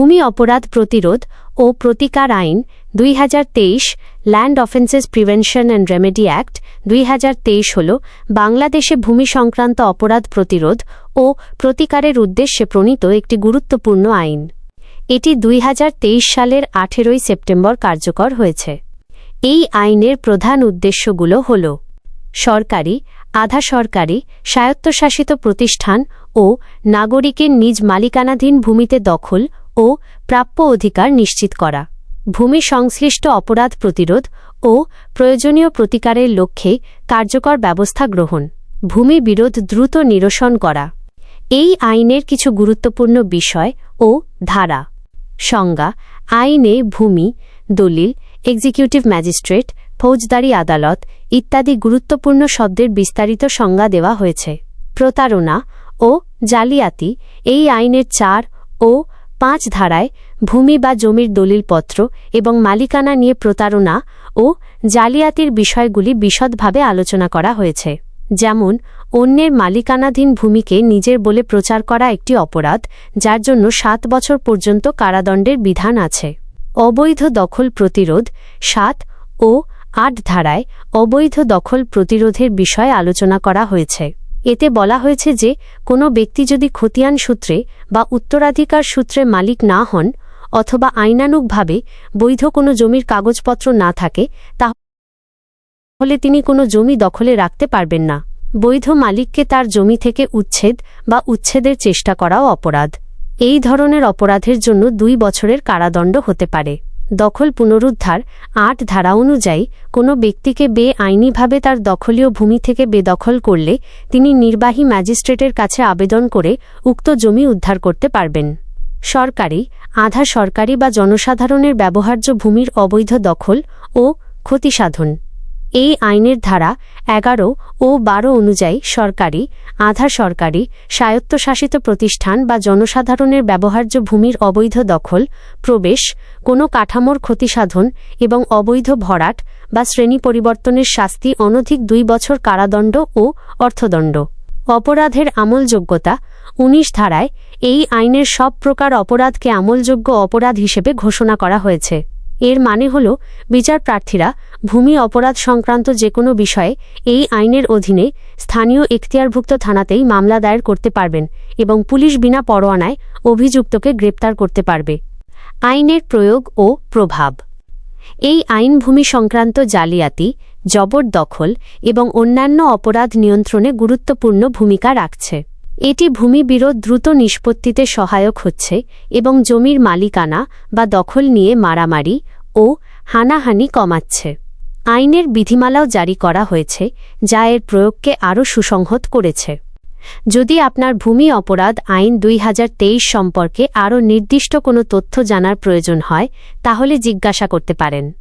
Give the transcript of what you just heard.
ভূমি অপরাধ প্রতিরোধ ও প্রতিকার আইন দুই হাজার তেইশ land offences prevention and remedy act দুই হাজার তেইশ হল বাংলাদেশে ভূমি সংক্রান্ত অপরাধ প্রতিরোধ ও প্রতিকারের উদ্দেশ্যে প্রণীত একটি গুরুত্বপূর্ণ আইন। এটি দুই হাজার তেইশ সালের আঠেরোই সেপ্টেম্বর কার্যকর হয়েছে। এই আইনের প্রধান উদ্দেশ্যগুলো হল সরকারি আধা সরকারি স্বায়ত্তশাসিত প্রতিষ্ঠান ও নাগরিকের নিজ মালিকানাধীন ভূমিতে দখল ও প্রাপ্য অধিকার নিশ্চিত করা। ভূমি সংশ্লিষ্ট অপরাধ প্রতিরোধ ও প্রয়োজনীয় প্রতিকারের লক্ষ্যে কার্যকর ব্যবস্থা গ্রহণ। ভূমি বিরোধ দ্রুত নিরসন করা। এই আইনের কিছু গুরুত্বপূর্ণ বিষয় ও ধারা। সংজ্ঞা, আইনে ভূমি, দলিল, এক্সিকিউটিভ ম্যাজিস্ট্রেট, ফৌজদারি আদালত ইত্যাদি গুরুত্বপূর্ণ শব্দের বিস্তারিত সংজ্ঞা দেওয়া হয়েছে। প্রতারণা ও জালিয়াতি এই আইনের চার ও পাঁচ ধারায় ভূমি বা জমির দলিলপত্র এবং মালিকানা নিয়ে প্রতারণা ও জালিয়াতির বিষয়গুলি বিশদভাবে আলোচনা করা হয়েছে। যেমন, অন্যের মালিকানাধীন ভূমিকে নিজের বলে প্রচার করা একটি অপরাধ, যার জন্য সাত বছর পর্যন্ত কারাদণ্ডের বিধান আছে। অবৈধ দখল প্রতিরোধ, সাত ও আট ধারায় অবৈধ দখল প্রতিরোধের বিষয়ে আলোচনা করা হয়েছে। এতে বলা হয়েছে যে, কোনো ব্যক্তি যদি খতিয়ান সূত্রে বা উত্তরাধিকার সূত্রে মালিক না হন অথবা আইনানুগভাবে বৈধ কোনো জমির কাগজপত্র না থাকে, তাহলে তিনি কোনো জমি দখলে রাখতে পারবেন না। বৈধ মালিককে তার জমি থেকে উচ্ছেদ বা উচ্ছেদের চেষ্টা করাও অপরাধ। এই ধরনের অপরাধের জন্য দুই বছরের কারাদণ্ড হতে পারে। দখল পুনরুদ্ধার আট ধারা অনুযায়ী কোনো ব্যক্তিকে বেআইনিভাবে তার দখলীয় ভূমি থেকে বেদখল করলে তিনি নির্বাহী ম্যাজিস্ট্রেটের কাছে আবেদন করে উক্ত জমি উদ্ধার করতে পারবেন। সরকারি, আধা সরকারি বা জনসাধারণের ব্যবহার্য ভূমির অবৈধ দখল ও ক্ষতিসাধন। এই আইনের ধারা এগারো ও বারো অনুযায়ী সরকারি, আধা সরকারি, স্বায়ত্তশাসিত প্রতিষ্ঠান বা জনসাধারণের ব্যবহার্য ভূমির অবৈধ দখল, প্রবেশ, কোনো কাঠামোর ক্ষতিসাধন এবং অবৈধ ভরাট বা শ্রেণি পরিবর্তনের শাস্তি অনধিক দুই বছর কারাদণ্ড ও অর্থদণ্ড। অপরাধের আমলযোগ্যতা, উনিশ ধারায় এই আইনের সব প্রকার অপরাধকে আমলযোগ্য অপরাধ হিসেবে ঘোষণা করা হয়েছে। এর মানে হল বিচার প্রার্থীরা ভূমি অপরাধ সংক্রান্ত যে কোনো বিষয়ে এই আইনের অধীনে স্থানীয় এখতিয়ারভুক্ত থানাতেই মামলা দায়ের করতে পারবেন এবং পুলিশ বিনা পরোয়ানায় অভিযুক্তকে গ্রেপ্তার করতে পারবে। আইনের প্রয়োগ ও প্রভাব। এই আইন ভূমি সংক্রান্ত জালিয়াতি, জবরদখল এবং অন্যান্য অপরাধ নিয়ন্ত্রণে গুরুত্বপূর্ণ ভূমিকা রাখছে। এটি ভূমি বিরোধ দ্রুত নিষ্পত্তিতে সহায়ক হচ্ছে এবং জমির মালিকানা বা দখল নিয়ে মারামারি ও হানাহানি কমাচ্ছে। আইনের বিধিমালাও জারি করা হয়েছে, যা এর প্রয়োগকে আরও সুসংহত করেছে। যদি আপনার ভূমি অপরাধ আইন দুই হাজার তেইশ সম্পর্কে আরও নির্দিষ্ট কোনো তথ্য জানার প্রয়োজন হয়, তাহলে জিজ্ঞাসা করতে পারেন।